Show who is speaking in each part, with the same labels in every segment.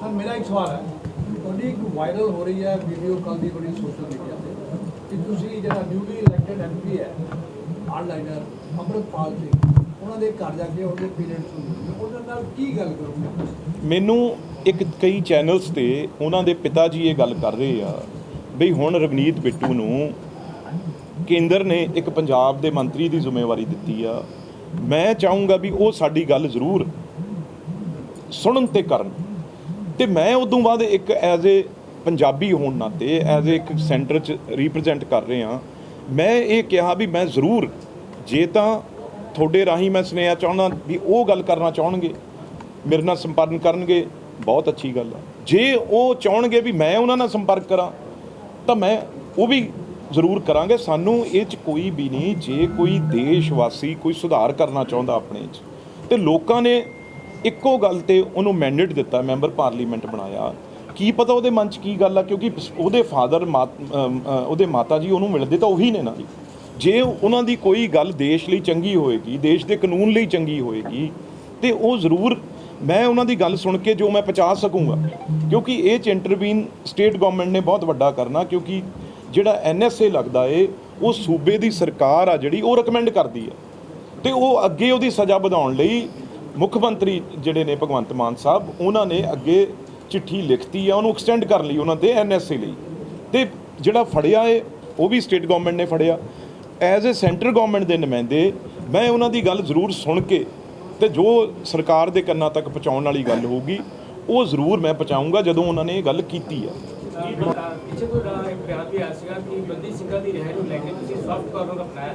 Speaker 1: Sir, ਮੇਰਾ ਇੱਕ ਸਵਾਲ ਹੈ। ਤੁਹਾਡੀ ਇੱਕ ਵਾਇਰਲ ਹੋ ਰਹੀ ਹੈ ਵੀਡੀਓ ਕੱਲ ਦੀ ਬੜੀ ਸੋਸ਼ਲ ਮੀਡੀਆ ਤੇ ਕਿ ਤੁਸੀਂ ਜਿਹੜਾ ਨਿਊਲੀ ਇਲੈਕਟਡ ਐਮਪੀ ਹੈ ਆਨਲਾਈਨਰ ਅੰਮ੍ਰਿਤਪਾਲ ਸਿੰਘ ਉਹਨਾਂ ਦੇ ਘਰ ਜਾ ਕੇ ਉਹਦੇ ਪੇਰੈਂਟਸ ਨੂੰ ਉਹਨਾਂ ਨਾਲ ਕੀ ਗੱਲ ਕਰੋਗੇ
Speaker 2: ਮੈਨੂੰ ਇੱਕ ਕਈ ਚੈਨਲਸ ਤੇ ਉਹਨਾਂ ਦੇ ਪਿਤਾ ਜੀ ਇਹ ਗੱਲ ਕਰ ਰਹੇ ਆ ਬਈ ਹੁਣ ਰਵਨੀਤ ਬਿੱਟੂ ਨੂੰ ਕੇਂਦਰ ਨੇ ਇੱਕ ਪੰਜਾਬ ਦੇ ਮੰਤਰੀ ਦੀ ਜ਼ਿੰਮੇਵਾਰੀ ਦਿੱਤੀ ਆ। ਮੈਂ ਚਾਹੂੰਗਾ ਵੀ ਉਹ ਸਾਡੀ ਗੱਲ ਜ਼ਰੂਰ ਸੁਣਨ ਤੇ ਕਰਨ। ਤੇ ਮੈਂ ਉਦੋਂ ਬਾਅਦ ਇੱਕ ਐਜ਼ ਏ ਪੰਜਾਬੀ ਹੋਣ ਨਾਤੇ ਐਜ਼ ਏ ਇੱਕ ਸੈਂਟਰ ਚ ਰਿਪਰੈਜ਼ੈਂਟ ਕਰ ਰਿਹਾ ਮੈਂ ਇਹ ਕਿਹਾ ਵੀ ਮੈਂ ਜ਼ਰੂਰ, ਜੇ ਤਾਂ ਤੁਹਾਡੇ ਰਾਹੀਂ ਮੈਂ ਸੁਨੇਹਾ ਚਾਹੁੰਦਾ ਵੀ ਉਹ ਗੱਲ ਕਰਨਾ ਚਾਹਣਗੇ, ਮੇਰੇ ਨਾਲ ਸੰਪਰਕ ਕਰਨਗੇ, ਬਹੁਤ ਅੱਛੀ ਗੱਲ ਆ। ਜੇ ਉਹ ਚਾਹਣਗੇ ਵੀ ਮੈਂ ਉਹਨਾਂ ਨਾਲ ਸੰਪਰਕ ਕਰਾਂ, ਤਾਂ ਮੈਂ ਉਹ ਵੀ ਜ਼ਰੂਰ ਕਰਾਂਗੇ। ਸਾਨੂੰ ਇਹ ਚ ਕੋਈ ਵੀ ਨਹੀਂ, ਜੇ ਕੋਈ ਦੇਸ਼ ਵਾਸੀ ਕੋਈ ਸੁਧਾਰ ਕਰਨਾ ਚਾਹੁੰਦਾ ਆਪਣੇ ਚ, ਤੇ ਲੋਕਾਂ ਨੇ ਇੱਕੋ ਗੱਲ ਤੇ ਉਹਨੂੰ ਮੈਂਡੇਟ ਦਿੱਤਾ ਮੈਂਬਰ ਪਾਰਲੀਮੈਂਟ ਬਣਾਇਆ। ਕੀ ਪਤਾ ਉਹਦੇ ਮਨ ਚ ਕੀ ਗੱਲ ਆ, ਕਿਉਂਕਿ ਉਹਦੇ ਫਾਦਰ ਉਹਦੇ ਮਾਤਾ ਜੀ ਉਹਨੂੰ ਮਿਲਦੇ ਤਾਂ ਉਹੀ ਨੇ ਨਾ ਜੀ। ਜੇ ਉਹਨਾਂ ਦੀ ਕੋਈ ਗੱਲ ਦੇਸ਼ ਲਈ ਚੰਗੀ ਹੋਏਗੀ, ਦੇਸ਼ ਦੇ ਕਾਨੂੰਨ ਲਈ ਚੰਗੀ ਹੋਏਗੀ, ਤੇ ਉਹ ਜ਼ਰੂਰ, ਮੈਂ ਉਹਨਾਂ ਦੀ ਗੱਲ ਸੁਣ ਕੇ ਜੋ ਮੈਂ ਪਹੁੰਚਾ ਸਕੂੰਗਾ। ਕਿਉਂਕਿ ਇਹ ਚ ਇੰਟਰਵੀਨ ਸਟੇਟ ਗਵਰਨਮੈਂਟ ਨੇ ਬਹੁਤ ਵੱਡਾ ਕਰਨਾ, ਕਿਉਂਕਿ ਜਿਹੜਾ ਐਨਐਸਏ ਲੱਗਦਾ ਏ, ਉਹ ਸੂਬੇ ਦੀ ਸਰਕਾਰ ਆ ਜਿਹੜੀ, ਉਹ ਰეკਮੈਂਡ ਕਰਦੀ ਆ। ਤੇ ਉਹ ਅੱਗੇ ਉਹਦੀ ਸਜ਼ਾ ਵਧਾਉਣ ਲਈ ਮੁੱਖ ਮੰਤਰੀ ਜਿਹੜੇ ਨੇ ਭਗਵੰਤ ਮਾਨ ਸਾਹਿਬ, ਉਹਨਾਂ ਨੇ ਅੱਗੇ ਚਿੱਠੀ ਲਿਖਤੀ ਆ, ਉਹਨੂੰ ਐਕਸਟੈਂਡ ਕਰ ਲਈ ਉਹਨਾਂ ਦੇ ਐਨਐਸਏ ਲਈ। ਤੇ ਜਿਹੜਾ ਫੜਿਆ ਏ, ਉਹ ਵੀ ਸਟੇਟ ਗਵਰਨਮੈਂਟ ਨੇ ਫੜਿਆ। ਐਜ਼ ਅ ਸੈਂਟਰ ਗਵਰਨਮੈਂਟ ਦੇ ਨੁਮਾਇੰਦੇ, ਮੈਂ ਉਹਨਾਂ ਦੀ ਗੱਲ ਜ਼ਰੂਰ ਸੁਣ ਕੇ ਤੇ ਜੋ ਸਰਕਾਰ ਦੇ ਕੰਨਾਂ ਤੱਕ ਪਹੁੰਚਾਉਣ ਵਾਲੀ ਗੱਲ ਹੋਊਗੀ, ਉਹ ਜ਼ਰੂਰ ਮੈਂ ਪਹੁੰਚਾਊਂਗਾ ਜਦੋਂ ਉਹਨਾਂ ਨੇ ਇਹ ਗੱਲ ਕੀਤੀ ਆ।
Speaker 3: ਪਿੱਛੇ ਕੋਈ ਇੱਕ ਬਿਆਨ ਵੀ ਆਇਆ ਸੀਗਾ ਕਿ ਬੰਦੀ ਸਿੰਘਾਂ ਦੀ ਰਿਹਾਈ ਨੂੰ ਲੈ ਕੇ ਤੁਸੀਂ ਸੌਫਟ ਕਾਰਨਰ ਅਪਣਾਇਆ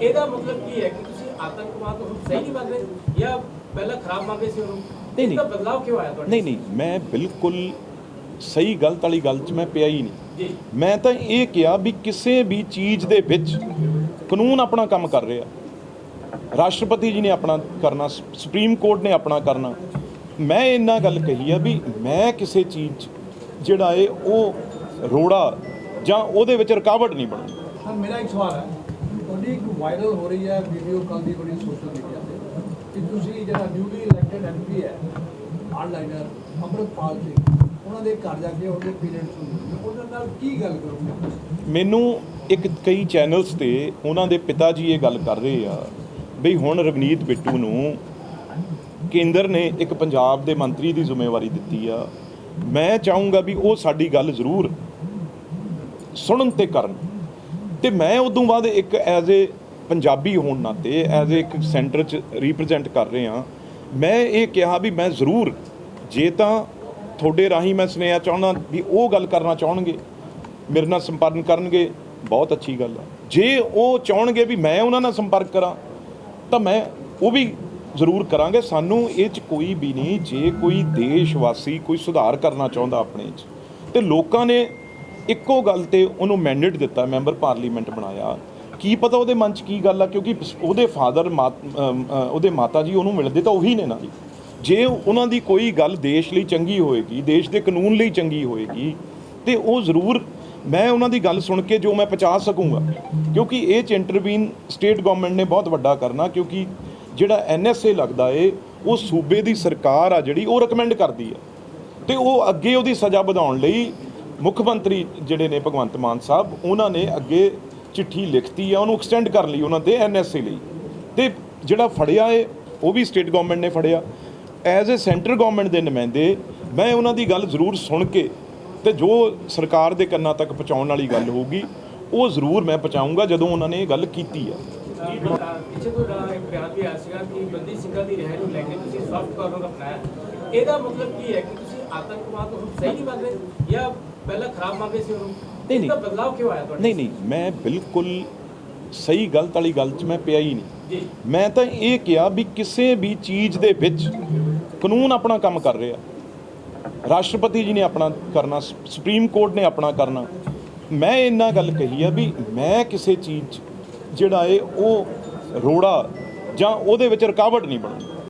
Speaker 3: ਇਹਦਾ ਮਤਲਬ ਕੀ ਹੈ ਕਿ ਤੁਸੀਂ ਆਤੰਕਵਾਦ ਨੂੰ ਸਹੀ ਨਹੀਂ ਮੰਨ ਜਾਂ ਪਹਿਲਾਂ ਖਰਾਬ ਮੰਨਦੇ ਸੀ ਉਹਨੂੰ?
Speaker 2: ਨਹੀਂ,
Speaker 3: ਦਾ ਬਦਲਾਅ ਕਿਉਂ ਆਇਆ ਤੁਹਾਡੇ
Speaker 2: ਨਹੀਂ ਨਹੀਂ ਮੈਂ ਬਿਲਕੁਲ ਸਹੀ ਗਲਤ ਵਾਲੀ ਗੱਲ 'ਚ ਮੈਂ ਪਿਆ ਹੀ ਨਹੀਂ।
Speaker 3: ਜੀ।
Speaker 2: ਮੈਂ ਤਾਂ ਇਹ ਕਿਹਾ ਵੀ ਕਿਸੇ ਵੀ ਚੀਜ਼ ਦੇ ਵਿੱਚ ਕਾਨੂੰਨ ਆਪਣਾ ਕੰਮ ਕਰ ਰਿਹਾ। ਰਾਸ਼ਟਰਪਤੀ ਜੀ ਨੇ ਆਪਣਾ ਕਰਨਾ ਸੁਪਰੀਮ ਕੋਰਟ ਨੇ ਆਪਣਾ ਕਰਨਾ। ਮੈਂ ਇੰਨਾ ਗੱਲ ਕਹੀ ਆ ਵੀ ਮੈਂ ਕਿਸੇ ਚੀਜ਼ 'ਚ ਜਿਹੜਾ ਏ ਉਹ ਰੋੜਾ ਜਾਂ ਉਹਦੇ ਵਿੱਚ ਰੁਕਾਵਟ ਨਹੀਂ ਬਣੂ
Speaker 1: ਸਰ ਮੇਰਾ ਇੱਕ ਸਵਾਲ ਹੈ। ਤੁਹਾਡੀ ਇੱਕ ਵਾਇਰਲ ਹੋ ਰਹੀ ਹੈ ਵੀਡੀਓ ਕੱਲ ਦੀ ਬੜੀ ਸੋਸ਼ਲ ਮੀਡੀਆ ਤੇ। ਕਿ ਤੁਸੀਂ ਜਿਹੜਾ ਨਿਊਲੀ ਇਲੈਕਟਡ ਐਮਪੀ ਹੈ ਆਨਲਾਈਨਰ ਅੰਮ੍ਰਿਤਪਾਲ ਸਿੰਘ ਉਹਨਾਂ ਦੇ ਘਰ ਜਾ ਕੇ ਉਹਦੇ ਪੇਰੈਂਟਸ ਨੂੰ ਉਹਨਾਂ ਨਾਲ ਕੀ ਗੱਲ ਕਰੋਗੇ
Speaker 2: ਮੈਨੂੰ ਇੱਕ ਕਈ ਚੈਨਲਸ ਤੇ ਉਹਨਾਂ ਦੇ ਪਿਤਾ ਜੀ ਇਹ ਗੱਲ ਕਰ ਰਹੇ ਆ, ਬਈ ਹੁਣ ਰਵਨੀਤ ਬਿੱਟੂ ਨੂੰ ਕੇਂਦਰ ਨੇ ਇੱਕ ਪੰਜਾਬ ਦੇ ਮੰਤਰੀ ਦੀ ਜ਼ਿੰਮੇਵਾਰੀ ਦਿੱਤੀ ਆ। ਮੈਂ ਚਾਹੂੰਗਾ ਵੀ ਉਹ ਸਾਡੀ ਗੱਲ ਜ਼ਰੂਰ ਸੁਣਨ ਤੇ ਕਰਨ। ਤੇ ਮੈਂ ਉਦੋਂ ਬਾਅਦ ਇੱਕ ਐਜ਼ ਏ ਪੰਜਾਬੀ ਹੋਣ ਨਾਤੇ ਐਜ਼ ਏ ਇੱਕ ਸੈਂਟਰ ਚ ਰਿਪਰੈਜ਼ੈਂਟ ਕਰ ਰਹੇ ਹਾਂ। ਮੈਂ ਇਹ ਕਿਹਾ ਵੀ ਮੈਂ ਜ਼ਰੂਰ, ਜੇ ਤਾਂ ਤੁਹਾਡੇ ਰਾਹੀਂ ਮੈਂ ਸੁਨੇਹਾ ਚਾਹੁੰਦਾ ਵੀ ਉਹ ਗੱਲ ਕਰਨਾ ਚਾਹਣਗੇ, ਮੇਰੇ ਨਾਲ ਸੰਪਰਕ ਕਰਨਗੇ, ਬਹੁਤ ਅੱਛੀ ਗੱਲ ਆ। ਜੇ ਉਹ ਚਾਹਣਗੇ ਵੀ ਮੈਂ ਉਹਨਾਂ ਨਾਲ ਸੰਪਰਕ ਕਰਾਂ, ਤਾਂ ਮੈਂ ਉਹ ਵੀ ਜ਼ਰੂਰ ਕਰਾਂਗੇ। ਸਾਨੂੰ ਇਹ ਚ ਕੋਈ ਵੀ ਨਹੀਂ, ਜੇ ਕੋਈ ਦੇਸ਼ ਵਾਸੀ ਕੋਈ ਸੁਧਾਰ ਕਰਨਾ ਚਾਹੁੰਦਾ ਆਪਣੇ ਚ, ਤੇ ਲੋਕਾਂ ਨੇ ਇੱਕੋ ਗੱਲ ਤੇ ਉਹਨੂੰ ਮੈਂਡੇਟ ਦਿੱਤਾ ਮੈਂਬਰ ਪਾਰਲੀਮੈਂਟ ਬਣਾਇਆ। ਕੀ ਪਤਾ ਉਹਦੇ ਮਨ ਚ ਕੀ ਗੱਲ ਆ, ਕਿਉਂਕਿ ਉਹਦੇ ਫਾਦਰ ਉਹਦੇ ਮਾਤਾ ਜੀ ਉਹਨੂੰ ਮਿਲਦੇ ਤਾਂ ਉਹੀ ਨੇ ਨਾ ਜੀ ਜੇ ਉਹਨਾਂ ਦੀ ਕੋਈ ਗੱਲ ਦੇਸ਼ ਲਈ ਚੰਗੀ ਹੋਏਗੀ, ਦੇਸ਼ ਦੇ ਕਾਨੂੰਨ ਲਈ ਚੰਗੀ ਹੋਏਗੀ, ਤੇ ਉਹ ਜ਼ਰੂਰ, ਮੈਂ ਉਹਨਾਂ ਦੀ ਗੱਲ ਸੁਣ ਕੇ ਜੋ ਮੈਂ ਪਹੁੰਚਾ ਸਕੂੰਗਾ। ਕਿਉਂਕਿ ਇਹ ਚ ਇੰਟਰਵੀਨ ਸਟੇਟ ਗਵਰਨਮੈਂਟ ਨੇ ਬਹੁਤ ਵੱਡਾ ਕਰਨਾ, ਕਿਉਂਕਿ ਜਿਹੜਾ ਐਨਐਸਏ ਲੱਗਦਾ ਏ, ਉਹ ਸੂਬੇ ਦੀ ਸਰਕਾਰ ਆ ਜਿਹੜੀ, ਉਹ ਰეკਮੈਂਡ ਕਰਦੀ ਆ। ਤੇ ਉਹ ਅੱਗੇ ਉਹਦੀ ਸਜ਼ਾ ਵਧਾਉਣ ਲਈ ਮੁੱਖ ਮੰਤਰੀ ਜਿਹੜੇ ਨੇ ਭਗਵੰਤ ਮਾਨ ਸਾਹਿਬ, ਉਹਨਾਂ ਨੇ ਅੱਗੇ ਚਿੱਠੀ ਲਿਖਤੀ ਆ, ਉਹਨੂੰ ਐਕਸਟੈਂਡ ਕਰਨ ਲਈ ਉਹਨਾਂ ਦੇ ਐਨਐਸਏ ਲਈ। ਤੇ ਜਿਹੜਾ ਫੜਿਆ ਏ, ਉਹ ਵੀ ਸਟੇਟ ਗਵਰਨਮੈਂਟ ਨੇ ਫੜਿਆ। ਐਜ਼ ਅ ਸੈਂਟਰ ਗਵਰਨਮੈਂਟ ਦੇ ਨੁਮਾਇੰਦੇ, ਮੈਂ ਉਹਨਾਂ ਦੀ ਗੱਲ ਜ਼ਰੂਰ ਸੁਣ ਕੇ ਤੇ ਜੋ ਸਰਕਾਰ ਦੇ ਕੰਨਾਂ ਤੱਕ ਪਹੁੰਚਾਉਣ ਵਾਲੀ ਗੱਲ ਹੋਊਗੀ, ਉਹ ਜ਼ਰੂਰ ਮੈਂ ਪਹੁੰਚਾਊਂਗਾ ਜਦੋਂ ਉਹਨਾਂ ਨੇ ਇਹ ਗੱਲ ਕੀਤੀ ਆ।
Speaker 3: ਪਿੱਛੇ ਕੋਈ ਇੱਕ ਬਿਆਨ ਵੀ ਆਇਆ ਸੀਗਾ ਕਿ ਬੰਦੀ ਸਿੰਘਾਂ ਦੀ ਰਿਹਾਈ ਨੂੰ ਲੈ ਕੇ ਤੁਸੀਂ ਸੌਫਟ ਕਾਰਨਰ ਅਪਣਾਇਆ ਇਹਦਾ ਮਤਲਬ ਕੀ ਹੈ ਕਿ ਤੁਸੀਂ ਆਤੰਕਵਾਦ ਨੂੰ ਸਹੀ ਨਹੀਂ ਮੰਨ ਰਹੇ ਜਾਂ ਪਹਿਲਾਂ ਖਰਾਬ ਮੰਨਦੇ ਸੀ ਉਹਨੂੰ?
Speaker 2: ਨਹੀਂ, ਨਹੀਂ।
Speaker 3: ਬਦਲਾਅ ਕਿਉਂ ਆਇਆ ਤੁਹਾਡੇ
Speaker 2: ਨਹੀਂ ਨਹੀਂ ਮੈਂ ਬਿਲਕੁਲ ਸਹੀ ਗਲਤ ਵਾਲੀ ਗੱਲ 'ਚ ਮੈਂ ਪਿਆ ਹੀ ਨਹੀਂ। ਮੈਂ ਤਾਂ ਇਹ ਕਿਹਾ ਵੀ ਕਿਸੇ ਵੀ ਚੀਜ਼ ਦੇ ਵਿੱਚ ਕਾਨੂੰਨ ਆਪਣਾ ਕੰਮ ਕਰ ਰਿਹਾ। ਰਾਸ਼ਟਰਪਤੀ ਜੀ ਨੇ ਆਪਣਾ ਕਰਨਾ ਸੁਪਰੀਮ ਕੋਰਟ ਨੇ ਆਪਣਾ ਕਰਨਾ। ਮੈਂ ਇੰਨਾ ਗੱਲ ਕਹੀ ਆ ਵੀ ਮੈਂ ਕਿਸੇ ਚੀਜ਼ 'ਚ ਜਿਹੜਾ ਏ ਉਹ ਰੋੜਾ ਜਾਂ ਉਹਦੇ ਵਿੱਚ ਰੁਕਾਵਟ ਨਹੀਂ ਬਣੂ